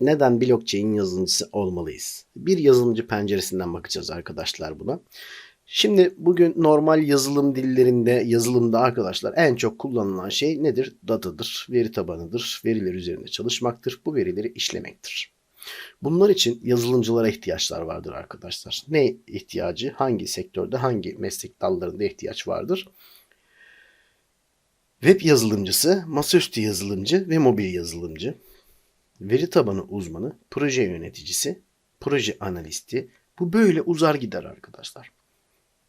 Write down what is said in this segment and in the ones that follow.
neden blockchain yazılımcısı olmalıyız? Bir yazılımcı penceresinden bakacağız arkadaşlar buna. Şimdi bugün normal yazılım dillerinde, yazılımda arkadaşlar en çok kullanılan şey nedir? Datadır, veri tabanıdır, veriler üzerinde çalışmaktır, bu verileri işlemektir. Bunlar için yazılımcılara ihtiyaçlar vardır arkadaşlar. Ne ihtiyacı, hangi sektörde, hangi meslek dallarında ihtiyaç vardır? Web yazılımcısı, masaüstü yazılımcı ve mobil yazılımcı, veri tabanı uzmanı, proje yöneticisi, proje analisti. Bu böyle uzar gider arkadaşlar.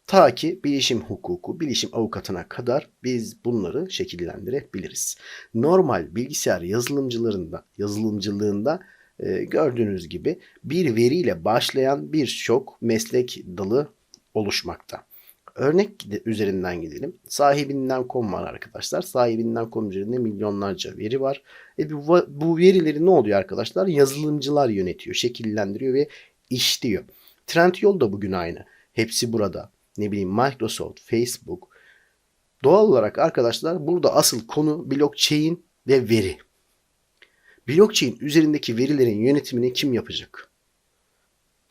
Ta ki bilişim hukuku, bilişim avukatına kadar biz bunları şekillendirebiliriz. Normal bilgisayar yazılımcılarında, yazılımcılığında e, gördüğünüz gibi bir veriyle başlayan birçok meslek dalı oluşmakta. Örnek üzerinden gidelim. Sahibinden.com var arkadaşlar. Sahibinden.com üzerinde milyonlarca veri var. E bu, bu verileri ne oluyor arkadaşlar? Yazılımcılar yönetiyor, şekillendiriyor ve işliyor. Trendyol da bugün aynı. Hepsi burada. Ne bileyim Microsoft, Facebook. Doğal olarak arkadaşlar burada asıl konu blockchain ve veri. Blockchain üzerindeki verilerin yönetimini kim yapacak?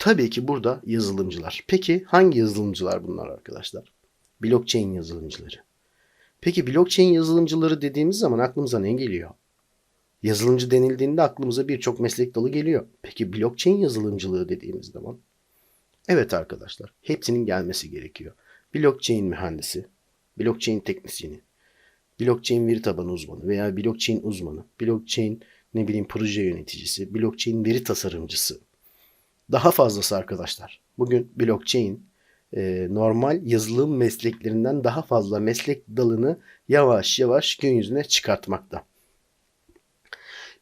Tabii ki burada yazılımcılar. Peki hangi yazılımcılar bunlar arkadaşlar? Blockchain yazılımcıları. Peki blockchain yazılımcıları dediğimiz zaman aklımıza ne geliyor? Yazılımcı denildiğinde aklımıza birçok meslek dalı geliyor. Peki blockchain yazılımcılığı dediğimiz zaman? Evet arkadaşlar, hepsinin gelmesi gerekiyor. Blockchain mühendisi, blockchain teknisyeni, blockchain veri tabanı uzmanı veya blockchain uzmanı, blockchain ne bileyim proje yöneticisi, blockchain veri tasarımcısı, daha fazlası arkadaşlar. Bugün blockchain e, normal yazılım mesleklerinden daha fazla meslek dalını yavaş yavaş gün yüzüne çıkartmakta.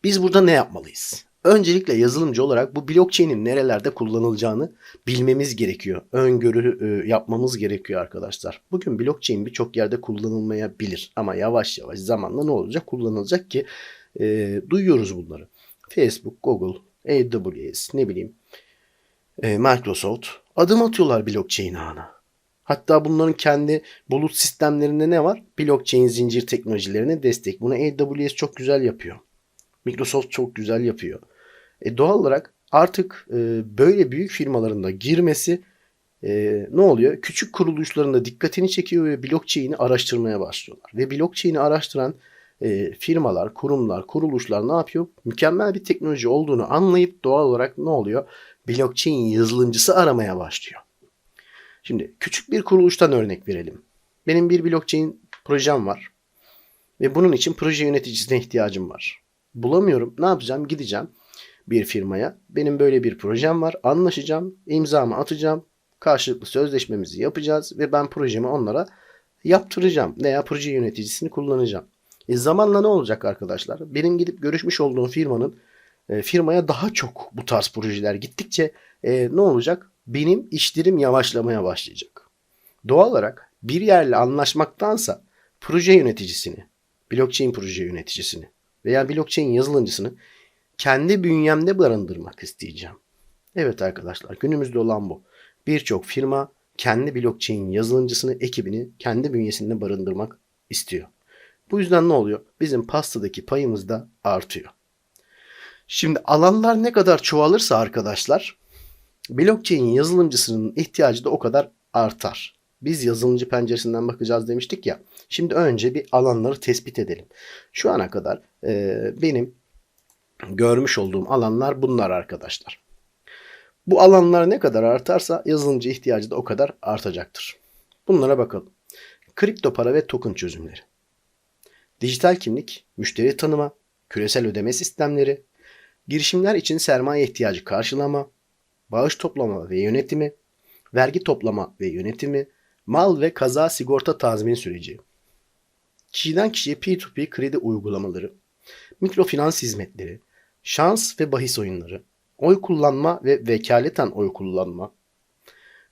Biz burada ne yapmalıyız? Öncelikle yazılımcı olarak bu blockchain'in nerelerde kullanılacağını bilmemiz gerekiyor. Öngörü e, yapmamız gerekiyor arkadaşlar. Bugün blockchain birçok yerde kullanılmayabilir ama yavaş yavaş zamanla ne olacak? Kullanılacak ki e, duyuyoruz bunları. Facebook, Google, AWS ne bileyim Microsoft adım atıyorlar blockchain ağına. Hatta bunların kendi bulut sistemlerinde ne var? Blockchain zincir teknolojilerine destek. Bunu AWS çok güzel yapıyor. Microsoft çok güzel yapıyor. E, doğal olarak artık e, böyle büyük firmalarında girmesi e, ne oluyor? Küçük kuruluşlarında dikkatini çekiyor ve blockchain'i araştırmaya başlıyorlar. Ve blockchain'i araştıran e, firmalar, kurumlar, kuruluşlar ne yapıyor? Mükemmel bir teknoloji olduğunu anlayıp doğal olarak ne oluyor? blockchain yazılımcısı aramaya başlıyor. Şimdi küçük bir kuruluştan örnek verelim. Benim bir blockchain projem var. Ve bunun için proje yöneticisine ihtiyacım var. Bulamıyorum. Ne yapacağım? Gideceğim bir firmaya. Benim böyle bir projem var. Anlaşacağım. imzamı atacağım. Karşılıklı sözleşmemizi yapacağız. Ve ben projemi onlara yaptıracağım. Veya proje yöneticisini kullanacağım. E zamanla ne olacak arkadaşlar? Benim gidip görüşmüş olduğum firmanın e, firmaya daha çok bu tarz projeler gittikçe e, ne olacak? Benim işlerim yavaşlamaya başlayacak. Doğal olarak bir yerle anlaşmaktansa proje yöneticisini, blockchain proje yöneticisini veya blockchain yazılımcısını kendi bünyemde barındırmak isteyeceğim. Evet arkadaşlar günümüzde olan bu. Birçok firma kendi blockchain yazılımcısını, ekibini kendi bünyesinde barındırmak istiyor. Bu yüzden ne oluyor? Bizim pastadaki payımız da artıyor. Şimdi alanlar ne kadar çoğalırsa arkadaşlar blockchain yazılımcısının ihtiyacı da o kadar artar. Biz yazılımcı penceresinden bakacağız demiştik ya. Şimdi önce bir alanları tespit edelim. Şu ana kadar e, benim görmüş olduğum alanlar bunlar arkadaşlar. Bu alanlar ne kadar artarsa yazılımcı ihtiyacı da o kadar artacaktır. Bunlara bakalım. Kripto para ve token çözümleri. Dijital kimlik, müşteri tanıma, küresel ödeme sistemleri, girişimler için sermaye ihtiyacı karşılama, bağış toplama ve yönetimi, vergi toplama ve yönetimi, mal ve kaza sigorta tazmin süreci, kişiden kişiye P2P kredi uygulamaları, mikrofinans hizmetleri, şans ve bahis oyunları, oy kullanma ve vekaleten oy kullanma,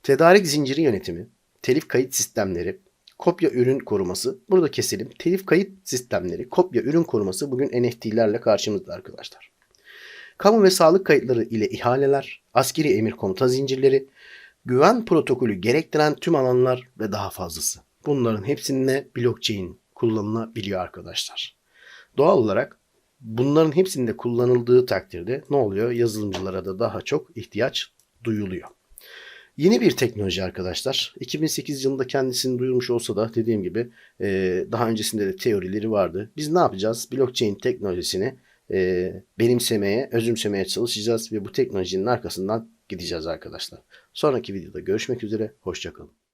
tedarik zinciri yönetimi, telif kayıt sistemleri, kopya ürün koruması. Burada keselim. Telif kayıt sistemleri, kopya ürün koruması bugün NFT'lerle karşımızda arkadaşlar. Kamu ve sağlık kayıtları ile ihaleler, askeri emir komuta zincirleri, güven protokolü gerektiren tüm alanlar ve daha fazlası. Bunların hepsinde blockchain kullanılabiliyor arkadaşlar. Doğal olarak Bunların hepsinde kullanıldığı takdirde ne oluyor? Yazılımcılara da daha çok ihtiyaç duyuluyor. Yeni bir teknoloji arkadaşlar. 2008 yılında kendisini duyurmuş olsa da dediğim gibi e, daha öncesinde de teorileri vardı. Biz ne yapacağız? Blockchain teknolojisini e, benimsemeye, özümsemeye çalışacağız ve bu teknolojinin arkasından gideceğiz arkadaşlar. Sonraki videoda görüşmek üzere. Hoşçakalın.